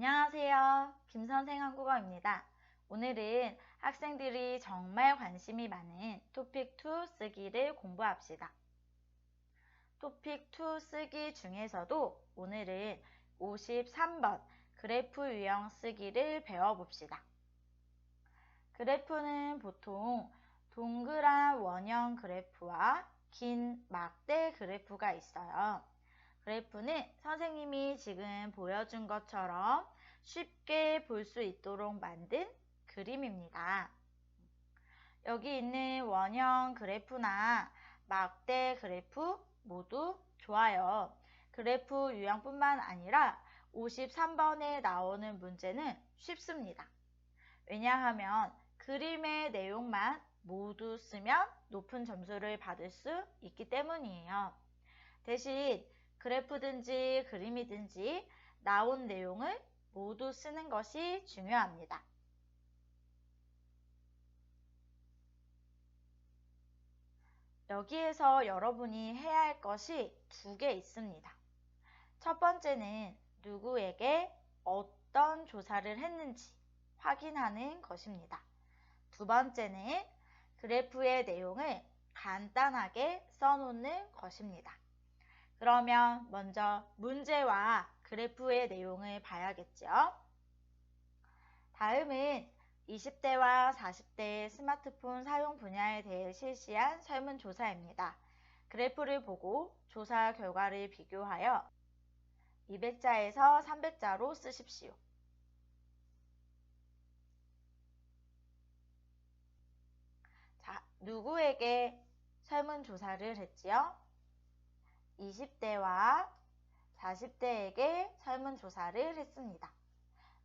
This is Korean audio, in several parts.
안녕하세요. 김선생 한국어입니다. 오늘은 학생들이 정말 관심이 많은 토픽 2 쓰기를 공부합시다. 토픽 2 쓰기 중에서도 오늘은 53번 그래프 유형 쓰기를 배워봅시다. 그래프는 보통 동그란 원형 그래프와 긴 막대 그래프가 있어요. 그래프는 선생님이 지금 보여준 것처럼 쉽게 볼 수 있도록 만든 그림입니다. 여기 있는 원형 그래프나 막대 그래프 모두 좋아요. 그래프 유형뿐만 아니라 53번에 나오는 문제는 쉽습니다. 왜냐하면 그림의 내용만 모두 쓰면 높은 점수를 받을 수 있기 때문이에요. 대신 그래프든지 그림이든지 나온 내용을 모두 쓰는 것이 중요합니다. 여기에서 여러분이 해야 할 것이 두 개 있습니다. 첫 번째는 누구에게 어떤 조사를 했는지 확인하는 것입니다. 두 번째는 그래프의 내용을 간단하게 써놓는 것입니다. 그러면 먼저 문제와 그래프의 내용을 봐야겠죠. 다음은 20대와 40대의 스마트폰 사용 분야에 대해 실시한 설문조사입니다. 그래프를 보고 조사 결과를 비교하여 200자에서 300자로 쓰십시오. 자, 누구에게 설문조사를 했지요? 20대와 40대에게 설문조사를 했습니다.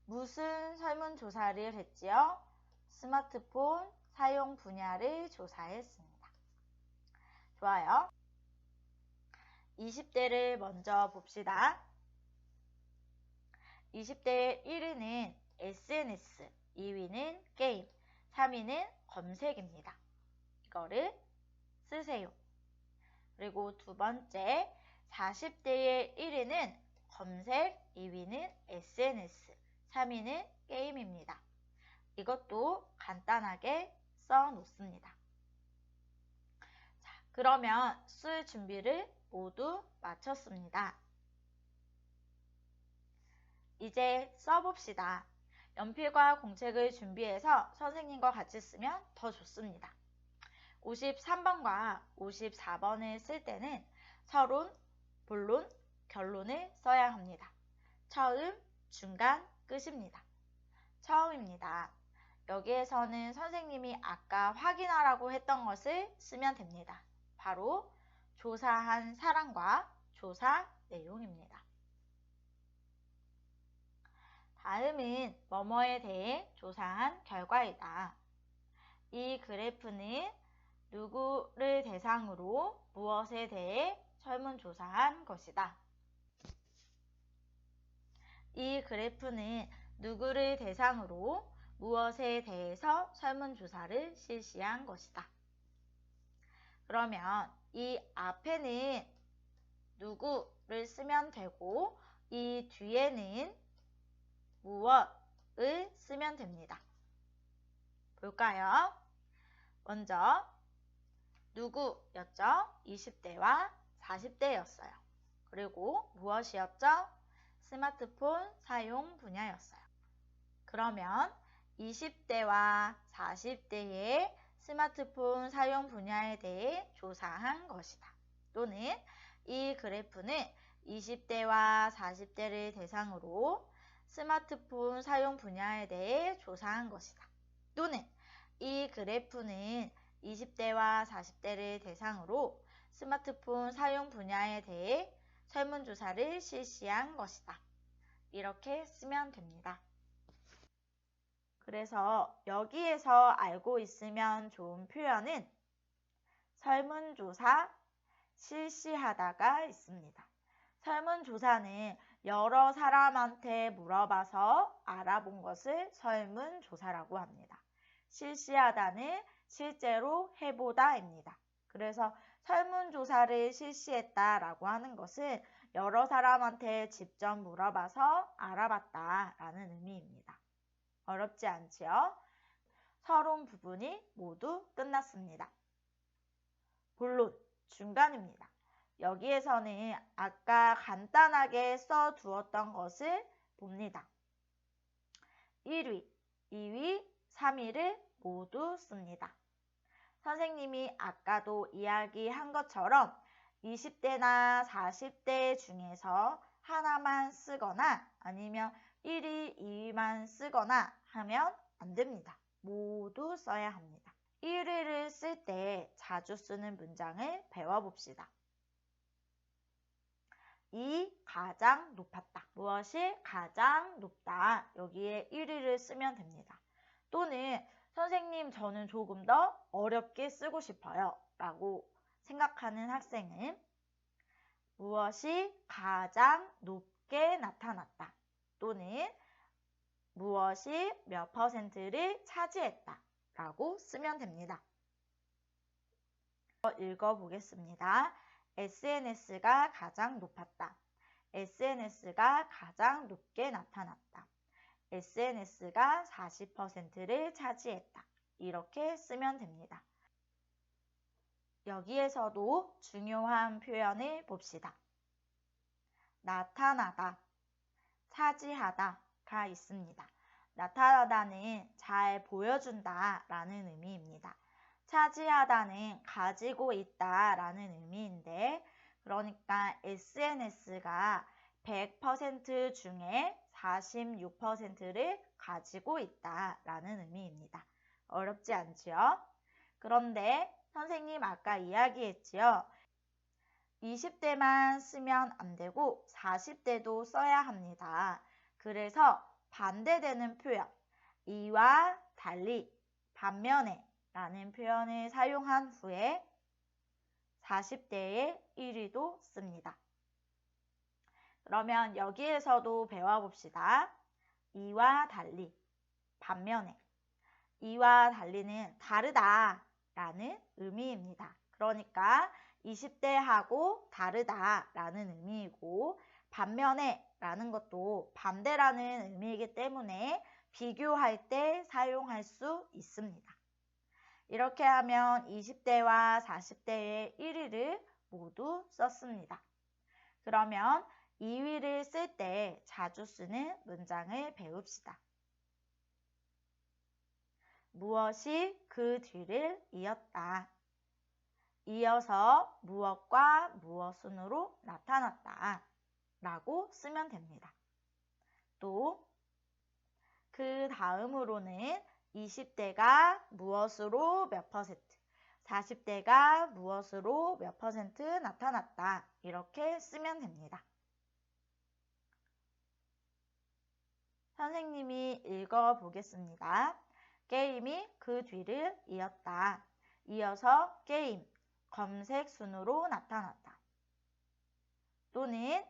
무슨 설문조사를 했지요? 스마트폰 사용 분야를 조사했습니다. 좋아요. 20대를 먼저 봅시다. 20대의 1위는 SNS, 2위는 게임, 3위는 검색입니다. 이거를 쓰세요. 그리고 두 번째 40대의 1위는 검색, 2위는 SNS, 3위는 게임입니다. 이것도 간단하게 써 놓습니다. 자, 그러면 쓸 준비를 모두 마쳤습니다. 이제 써봅시다. 연필과 공책을 준비해서 선생님과 같이 쓰면 더 좋습니다. 53번과 54번을 쓸 때는 서론, 본론, 결론을 써야 합니다. 처음, 중간, 끝입니다. 처음입니다. 여기에서는 선생님이 아까 확인하라고 했던 것을 쓰면 됩니다. 바로 조사한 사람과 조사 내용입니다. 다음은 뭐뭐에 대해 조사한 결과이다. 이 그래프는 누구를 대상으로 무엇에 대해 설문조사한 것이다. 이 그래프는 누구를 대상으로 무엇에 대해서 설문조사를 실시한 것이다. 그러면 이 앞에는 누구를 쓰면 되고 이 뒤에는 무엇을 쓰면 됩니다. 볼까요? 먼저 누구였죠? 20대와 40대였어요. 그리고 무엇이었죠? 스마트폰 사용 분야였어요. 그러면 20대와 40대의 스마트폰 사용 분야에 대해 조사한 것이다. 또는 이 그래프는 20대와 40대를 대상으로 스마트폰 사용 분야에 대해 조사한 것이다. 또는 이 그래프는 20대와 40대를 대상으로 스마트폰 사용 분야에 대해 설문조사를 실시한 것이다. 이렇게 쓰면 됩니다. 그래서 여기에서 알고 있으면 좋은 표현은 설문조사 실시하다가 있습니다. 설문조사는 여러 사람한테 물어봐서 알아본 것을 설문조사라고 합니다. 실시하다는 실제로 해보다입니다. 그래서 설문조사를 실시했다라고 하는 것은 여러 사람한테 직접 물어봐서 알아봤다 라는 의미입니다. 어렵지 않지요? 서론 부분이 모두 끝났습니다. 본론 중간입니다. 여기에서는 아까 간단하게 써 두었던 것을 봅니다. 1위, 2위, 3위를 모두 씁니다. 선생님이 아까도 이야기한 것처럼 20대나 40대 중에서 하나만 쓰거나 아니면 1위, 2위만 쓰거나 하면 안 됩니다. 모두 써야 합니다. 1위를 쓸 때 자주 쓰는 문장을 배워봅시다. 이 가장 높았다. 무엇이 가장 높다. 여기에 1위를 쓰면 됩니다. 또는 선생님 저는 조금 더 어렵게 쓰고 싶어요. 라고 생각하는 학생은 무엇이 가장 높게 나타났다. 또는 무엇이 몇 퍼센트를 차지했다. 라고 쓰면 됩니다. 읽어보겠습니다. SNS가 가장 높았다. SNS가 가장 높게 나타났다. SNS가 40%를 차지했다. 이렇게 쓰면 됩니다. 여기에서도 중요한 표현을 봅시다. 나타나다, 차지하다가 있습니다. 나타나다는 잘 보여준다 라는 의미입니다. 차지하다는 가지고 있다 라는 의미인데 그러니까 SNS가 100% 중에 46%를 가지고 있다 라는 의미입니다. 어렵지 않지요? 그런데 선생님 아까 이야기했지요. 20대만 쓰면 안 되고 40대도 써야 합니다. 그래서 반대되는 표현, 이와 달리, 반면에 라는 표현을 사용한 후에 40대의 1위도 씁니다. 그러면 여기에서도 배워봅시다. 이와 달리, 반면에. 이와 달리는 다르다 라는 의미입니다. 그러니까 20대하고 다르다 라는 의미이고 반면에 라는 것도 반대라는 의미이기 때문에 비교할 때 사용할 수 있습니다. 이렇게 하면 20대와 40대의 1위를 모두 썼습니다. 그러면 2위를 쓸 때 자주 쓰는 문장을 배웁시다. 무엇이 그 뒤를 이었다. 이어서 무엇과 무엇순으로 나타났다. 라고 쓰면 됩니다. 또 그 다음으로는 20대가 무엇으로 몇 퍼센트, 40대가 무엇으로 몇 퍼센트 나타났다. 이렇게 쓰면 됩니다. 선생님이 읽어 보겠습니다. 게임이 그 뒤를 이었다. 이어서 게임, 검색 순으로 나타났다. 또는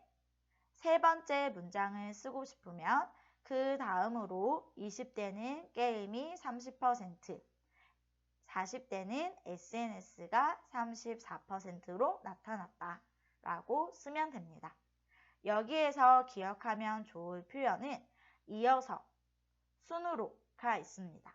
세 번째 문장을 쓰고 싶으면 그 다음으로 20대는 게임이 30%, 40대는 SNS가 34%로 나타났다. 라고 쓰면 됩니다. 여기에서 기억하면 좋을 표현은 이어서, 순으로가 있습니다.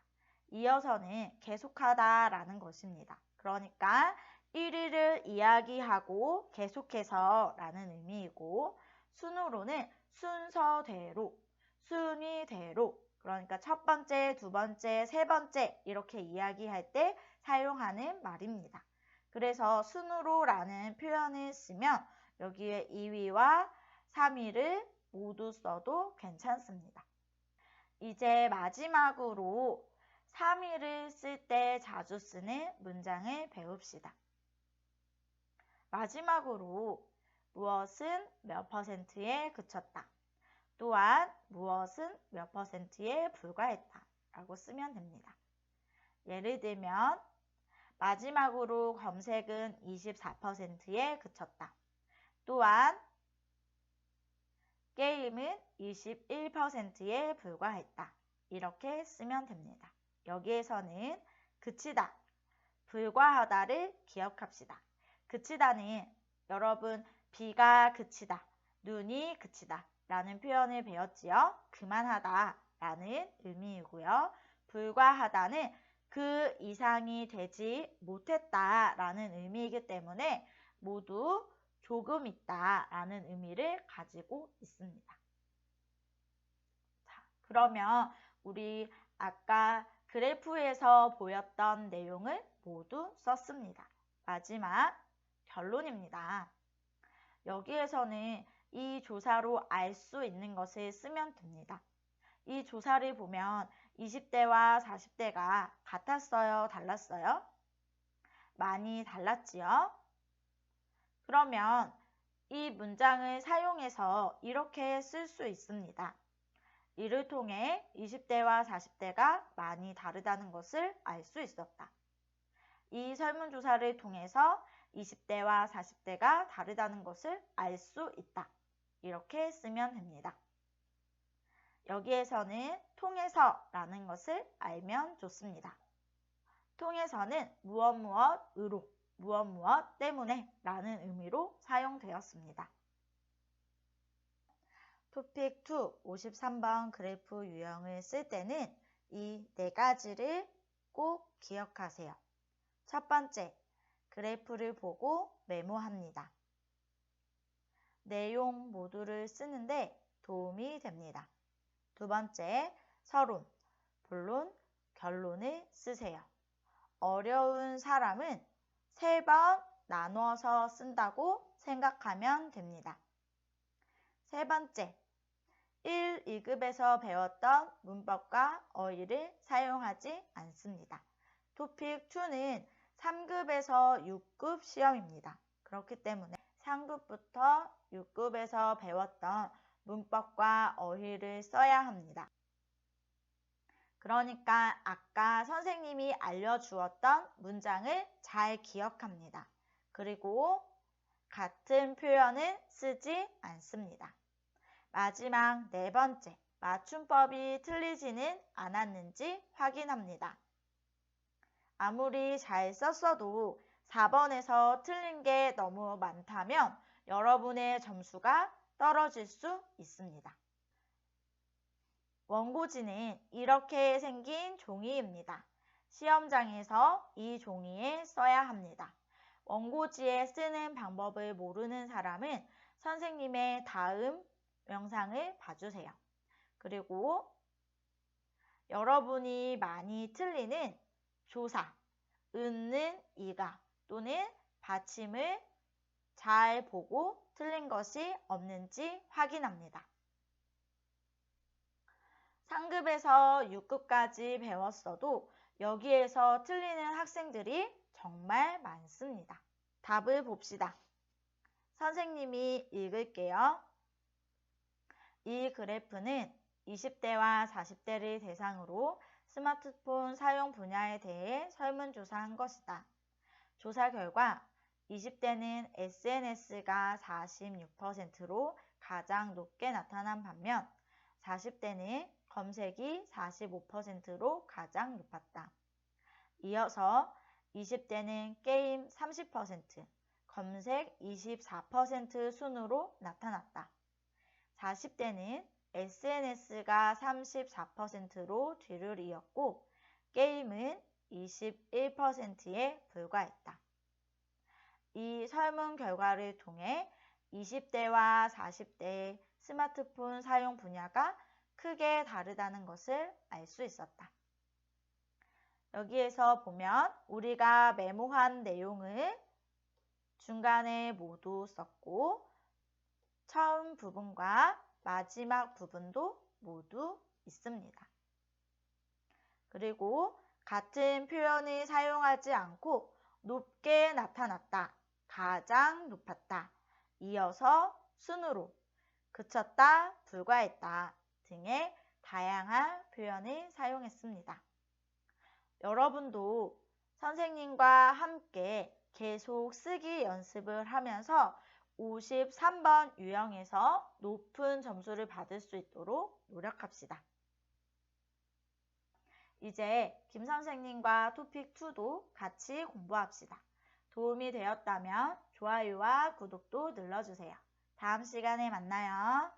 이어서는 계속하다 라는 것입니다. 그러니까 1위를 이야기하고 계속해서 라는 의미이고 순으로는 순서대로 순위대로 그러니까 첫 번째, 두 번째, 세 번째 이렇게 이야기할 때 사용하는 말입니다. 그래서 순으로라는 표현을 쓰면 여기에 2위와 3위를 모두 써도 괜찮습니다. 이제 마지막으로 3위를 쓸 때 자주 쓰는 문장을 배웁시다. 마지막으로 무엇은 몇 퍼센트에 그쳤다. 또한 무엇은 몇 퍼센트에 불과했다 라고 쓰면 됩니다. 예를 들면 마지막으로 검색은 24%에 그쳤다. 또한 게임은 21%에 불과했다. 이렇게 쓰면 됩니다. 여기에서는 그치다, 불과하다를 기억합시다. 그치다는 여러분 비가 그치다, 눈이 그치다 라는 표현을 배웠지요. 그만하다 라는 의미이고요. 불과하다는 그 이상이 되지 못했다 라는 의미이기 때문에 모두 조금 있다 라는 의미를 가지고 있습니다. 자, 그러면 우리 아까 그래프에서 보였던 내용을 모두 썼습니다. 마지막 결론입니다. 여기에서는 이 조사로 알 수 있는 것을 쓰면 됩니다. 이 조사를 보면 20대와 40대가 같았어요? 달랐어요? 많이 달랐지요? 그러면 이 문장을 사용해서 이렇게 쓸 수 있습니다. 이를 통해 20대와 40대가 많이 다르다는 것을 알 수 있었다. 이 설문조사를 통해서 20대와 40대가 다르다는 것을 알 수 있다. 이렇게 쓰면 됩니다. 여기에서는 통해서 라는 것을 알면 좋습니다. 통해서는 무엇 무엇으로 무엇 무엇 때문에 라는 의미로 사용되었습니다. 토픽 2 53번 그래프 유형을 쓸 때는 이 네 가지를 꼭 기억하세요. 첫 번째, 그래프를 보고 메모합니다. 내용 모두를 쓰는데 도움이 됩니다. 두 번째, 서론, 본론, 결론을 쓰세요. 어려운 사람은 세 번 나누어서 쓴다고 생각하면 됩니다. 세 번째, 1, 2급에서 배웠던 문법과 어휘를 사용하지 않습니다. 토픽 2는 3급에서 6급 시험입니다. 그렇기 때문에 3급부터 6급에서 배웠던 문법과 어휘를 써야 합니다. 그러니까 아까 선생님이 알려주었던 문장을 잘 기억합니다. 그리고 같은 표현을 쓰지 않습니다. 마지막 네 번째, 맞춤법이 틀리지는 않았는지 확인합니다. 아무리 잘 썼어도 4번에서 틀린 게 너무 많다면 여러분의 점수가 떨어질 수 있습니다. 원고지는 이렇게 생긴 종이입니다. 시험장에서 이 종이에 써야 합니다. 원고지에 쓰는 방법을 모르는 사람은 선생님의 다음 영상을 봐주세요. 그리고 여러분이 많이 틀리는 조사, 은는 이가 또는 받침을 잘 보고 틀린 것이 없는지 확인합니다. 상급에서 6급까지 배웠어도 여기에서 틀리는 학생들이 정말 많습니다. 답을 봅시다. 선생님이 읽을게요. 이 그래프는 20대와 40대를 대상으로 스마트폰 사용 분야에 대해 설문조사한 것이다. 조사 결과 20대는 SNS가 46%로 가장 높게 나타난 반면 40대는 검색이 45%로 가장 높았다. 이어서 20대는 게임 30%, 검색 24% 순으로 나타났다. 40대는 SNS가 34%로 뒤를 이었고 게임은 21%에 불과했다. 이 설문 결과를 통해 20대와 40대의 스마트폰 사용 분야가 크게 다르다는 것을 알 수 있었다. 여기에서 보면 우리가 메모한 내용을 중간에 모두 썼고 처음 부분과 마지막 부분도 모두 있습니다. 그리고 같은 표현을 사용하지 않고 높게 나타났다, 가장 높았다, 이어서 순으로, 그쳤다, 불과했다 등의 다양한 표현을 사용했습니다. 여러분도 선생님과 함께 계속 쓰기 연습을 하면서 53번 유형에서 높은 점수를 받을 수 있도록 노력합시다. 이제 김 선생님과 토픽 2도 같이 공부합시다. 도움이 되었다면 좋아요와 구독도 눌러주세요. 다음 시간에 만나요.